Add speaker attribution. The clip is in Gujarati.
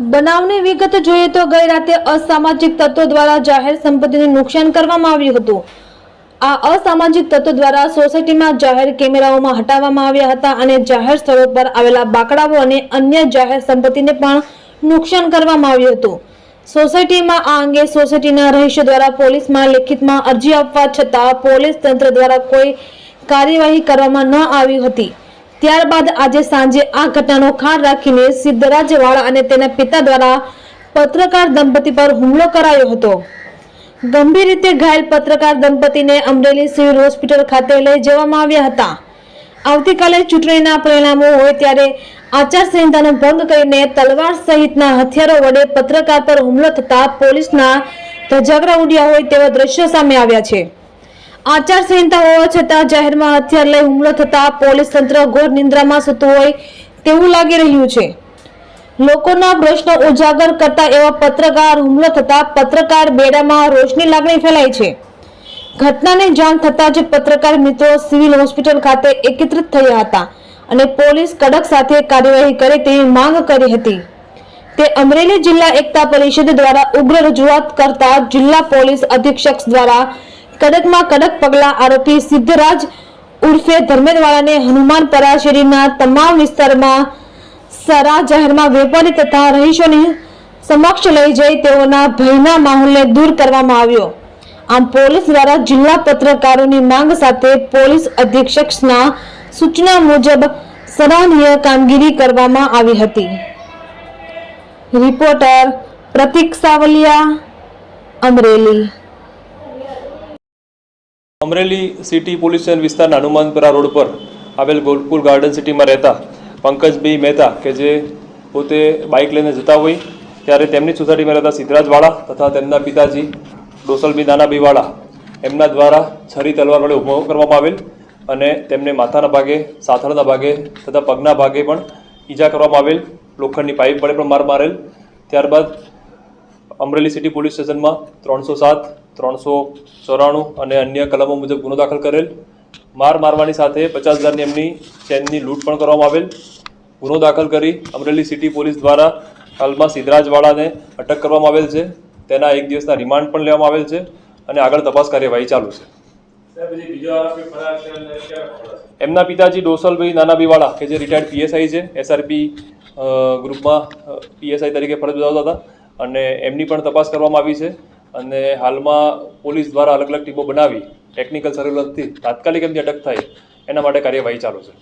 Speaker 1: બનાવની વિગત જોઈએ તો ગઈ રાતે અસામાજિક તત્વો દ્વારા જાહેર સંપત્તિને નુકસાન કરવામાં આવ્યું હતું. આ અસામાજિક તત્વો દ્વારા સોસાયટીમાં જાહેર કેમેરાઓમાં હટાવવામાં આવ્યા હતા અને જાહેર સ્થળો પર આવેલા બાકડાઓ અને અન્ય જાહેર સંપત્તિને પણ નુકસાન કરવામાં આવ્યું હતું. સોસાયટીમાં આ અંગે સોસાયટીના રહીશો દ્વારા પોલીસમાં લેખિતમાં અરજી આપવા છતાં પોલીસ તંત્ર દ્વારા કોઈ કાર્યવાહી કરવામાં ન આવી હતી. ત્યારબાદ આજે સાંજે આ ઘટનાનો ખાર રાખીને સિદ્ધરાજવાળા અને તેના પિતા દ્વારા પત્રકાર દંપતી પર હુમલો કરાયો હતો. ગંભીર રીતે ઘાયલ પત્રકાર દંપતીને અમરેલી સિવિલ હોસ્પિટલ ખાતે લઈ જવામાં આવ્યા હતા. આવતીકાલે ચૂંટણીના પરિણામો હોય ત્યારે આચારસંહિતાનો ભંગ કરીને તલવાર સહિતના હથિયારો વડે પત્રકાર પર હુમલો થતા પોલીસના ધજાગરા ઉડ્યા હોય તેવા દ્રશ્યો સામે આવ્યા છે. આચારસંહિતા હોવા છતાં જાહેરમાં હથિયાર લઈ હુમલો થતા પોલીસ તંત્ર ઘોર નિંદ્રામાં સૂતું હોય તેવું લાગી રહ્યું છે. લોકોના પ્રશ્નો ઉજાગર કરતા એવા પત્રકાર હુમલો થતા પત્રકાર બેડામાં રોષની લાગણી ફેલાઈ છે. ઘટનાને જાણ થતાં જ પત્રકાર મિત્રો સિવિલ હોસ્પિટલ ખાતે એકત્રિત થયા હતા અને પોલીસ કડક સાથે કાર્યવાહી કરે તેવી માંગ કરી હતી. તે અમરેલી જિલ્લા એકતા પરિષદ દ્વારા ઉગ્ર રજૂઆત કરતા જિલ્લા પોલીસ અધિક્ષક દ્વારા કડકમાં કડક પગલા આરોપી સિદ્ધરાજ ઉર્ફે ધર્મેદવાળાને હનુમાન પરાશેરીના તમામ વિસ્તારમાં સરા જાહેરમાં વેપારી તથા રહીશોની સમક્ષ લઈ જઈ તેઓના ભયના માહોલને દૂર કરવામાં આવ્યો. આમ પોલીસ દ્વારા જિલ્લા પત્રકારોની માંગ સાથે પોલીસ અધિક્ષકના સૂચના મુજબ સરાહનીય કામગીરી કરવામાં આવી હતી. Reporter Pratik Savaliya, Amreli.
Speaker 2: Amreli city police station વિસ્તારના હનુમાનપુરા રોડ પર આવેલ ગોલકુલ ગાર્ડન સિટીમાં રહેતા પંકજભાઈ મહેતા કે જે પોતે બાઇક લઈને જતા હોય ત્યારે તેમની સોસાયટીમાં રહેતા સિદ્ધરાજવાળા તથા તેમના પિતાજી ડોસલબી નાનાબીવાળા એમના દ્વારા છરી તલવાર વડે ઊભો કરવામાં આવેલ અને તેમને માથાના ભાગે, સાથળના ભાગે તથા પગના ભાગે પણ ઈજા કરવામાં આવેલ. લોખંડની પાઇપ વડે પણ માર મારેલ. ત્યારબાદ અમરેલી સિટી પોલીસ સ્ટેશનમાં ત્રણસો સાત ત્રણસો ચોરાણું અને અન્ય કલમો મુજબ ગુનો દાખલ કરેલ. માર મારવાની સાથે પચાસ હજારની એમની ચેનની લૂંટ પણ કરવામાં આવેલ. ગુનો દાખલ કરી અમરેલી સિટી પોલીસ દ્વારા હાલમાં સિદ્ધરાજવાળાને અટક કરવામાં આવેલ છે. તેના એક દિવસના રિમાન્ડ પણ લેવામાં આવેલ છે અને આગળ તપાસ કાર્યવાહી ચાલુ છે. એમના પિતાજી ડોસલભાઈ નાનાભીવાળા કે જે રિટાયર્ડ પીએસઆઈ છે એસઆરપી ગ્રુપમાં પીએસઆઈ તરીકે ફરજ બજાવતા હતા અને એમની પણ તપાસ કરવામાં આવી છે. અને હાલમાં પોલીસ દ્વારા અલગ અલગ ટીમો બનાવી ટેકનિકલ સર્વેલન્સથી તાત્કાલિક એમની અટક થાય એના માટે કાર્યવાહી ચાલુ છે.